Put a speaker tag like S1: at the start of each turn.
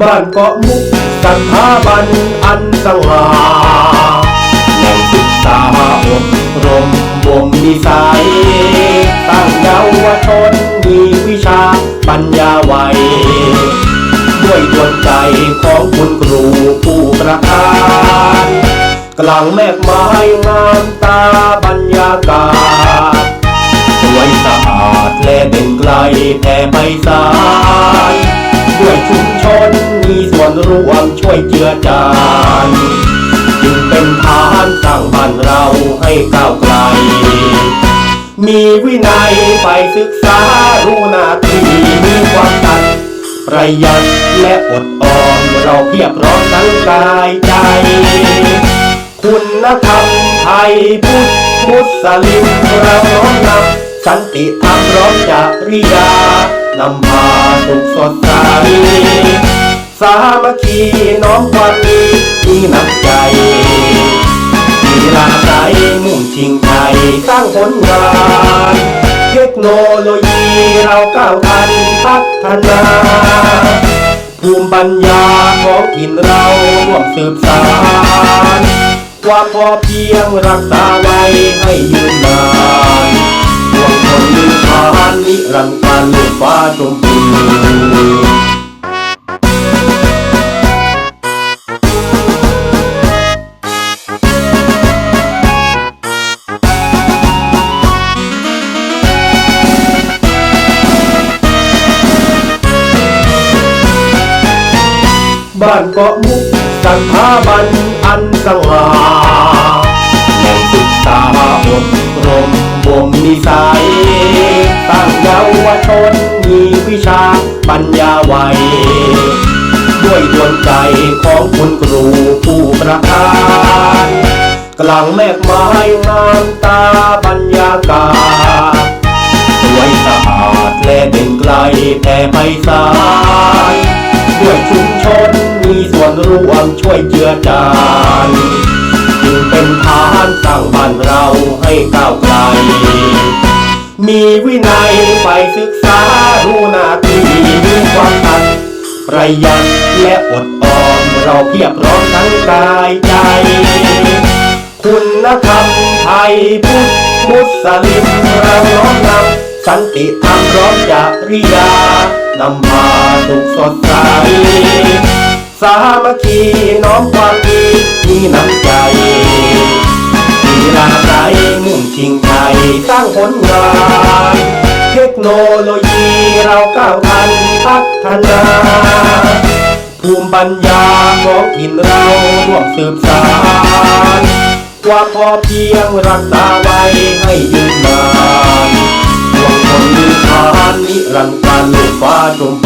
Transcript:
S1: บ้านเกาะมุกสถาบันอันสง่าแหล่งศึกษาอบรมบ่มนิสัยตั้งเยาวชนมีวิชาปัญญาไวด้วยดวงใจของคุณครูผู้ประทานกลางแมกไม้งามตาบรรยากาศสวยสะอาดและเด่นไกลแผ่ไพศาลด้วยชุมชนมีส่วน รวมช่วยเจือจานจึงเป็นฐานสร้างบ้านเราให้ก้าวไกล มีวินัยไปศึกษารู้นาทีมีความตัดประหยัดและอดออมเราเพียบพร้อมทั้งกายใจ คุณธรรมไทยพุทธมุสลิมเราน้อมนำสันติธรรมร้อมจริยานำพาสุขสดใส สามัคคีน้อมความดีมีน้ำใจกีฬาใจมุ่งชิงชัยสร้างผลงาน เทคโนโลยีเราก้าวทันพัฒนาภูมิปัญญาของถิ่นเราร่วมสืบสานความพอเพียงรักษาไว้ให้ยืนนาน บ้านเกาะมุกสถาบันอันสง่าแหล่งศึกษาอบรมบ่มนิสัยตั้งเยาวชนมีวิชาปัญญาไวด้วยดวงใจของคุณครูผู้ประทานกลางแมกไม้งามตาบรรยากาศสวยสะอาดและเด่นไกลแผ่ไพศาลด้วยชุม มีส่วนร่วมช่วยเจือจานจึงเป็นฐานสร้างบ้านเราให้ก้าวไกล มีวินัยไปศึกษารู้หน้าที่มีความตัดประหยัดและอดออมเราเพียบพร้อมทั้งกายใจ คุณธรรมไทยพุทธมุสลิมเราน้อมนำสันติธรรมร้อมจริยานำพาสุขสดใส สามัคคีน้อมความดีมีน้ำใจกีฬาใจมุ่งชิงชัยสร้างผลงานเทคโนโลยีเราก้าวทันพัฒนาภูมิปัญญาของถิ่นเราร่วมสืบสานความพอเพียงรักษาไว้ให้ยืนนานดวงชนยืนทานนิรันดร์การลูกฟ้าชม